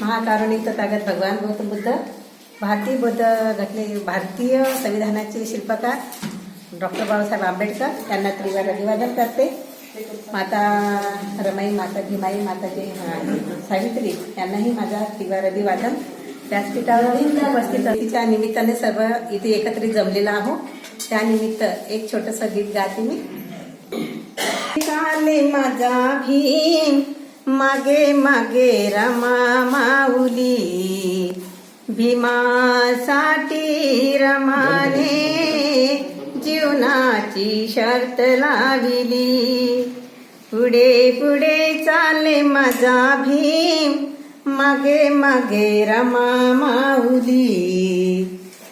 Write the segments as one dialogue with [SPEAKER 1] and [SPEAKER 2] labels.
[SPEAKER 1] महाकारुणिक तथागत भगवान गौतम बुद्ध भारतीय बुद्ध घटने भारतीय संविधानाचे शिल्पकार डॉक्टर बाबासाहेब आंबेडकर यांना त्रिवार अभिवादन करते. माता रमाई माता भीमाई माता जे सावित्री यांनाही माझा त्रिवार अभिवादन. व्यासपीठावरही उपस्थित तिच्या निमित्ताने सर्व इथे एकत्रित जमलेला आहो. त्यानिमित्त एक छोटस गीत गाते मी. काले माझा भीम मागे मागे रमा माऊली. भीमासाठी रमाने जीवनाची शर्त लाविली. पुढे पुढे चाले माझा भीम मागे मागे रमा माऊली.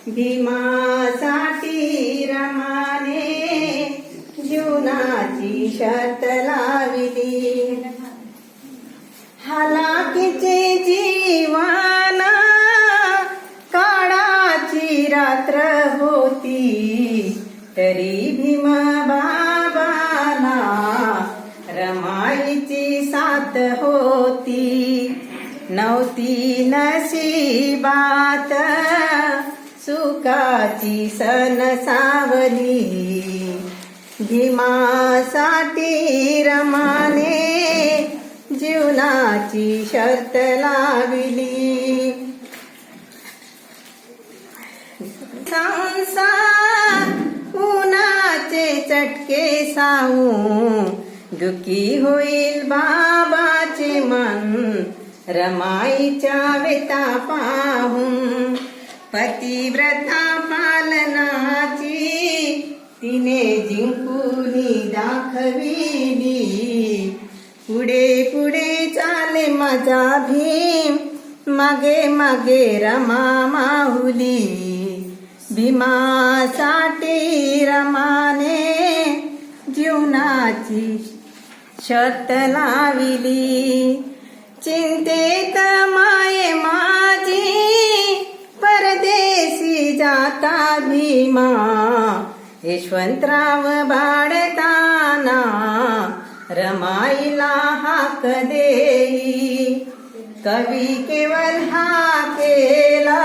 [SPEAKER 1] भीमासाठी जीवनाची शर्त लाविली हालाकीचे जीवाना काळाची रात्र होती तरी भीम बाबाला रमाईची साथ होती. नव्हती नशिबात सुखाची सण सावली. भीमासाठी रमाने जीवनाची शर्त लाविली. संसार उन्हाचे चटके साऊ दुखी होईल बाबाचे मन. रमाईच्या वेता पाहून पतिव्रता पालनाची तिने मी दाखविली पुढे पुढे चाले माझा भीम. मागे मागे रमा माहुली. भीमासाठी रमाने जीवनाची शर्त लाविली. चिंतेत माये माझी? परदेशी जाता भीमा. यशवंतराव बाळताना रमाईला हाक देई. कवी केवल हा केला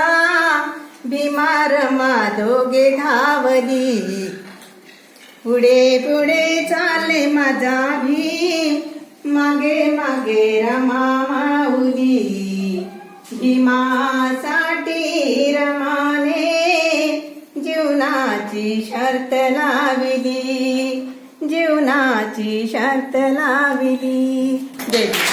[SPEAKER 1] भीमा रमा दोघे धावली. पुढे पुढे चाले माझा भी मागे मागे रमा माऊली. भीमासाठी रमाने जीवनाची शर्त लाविली. जीवनाची शर्त लाविली. जय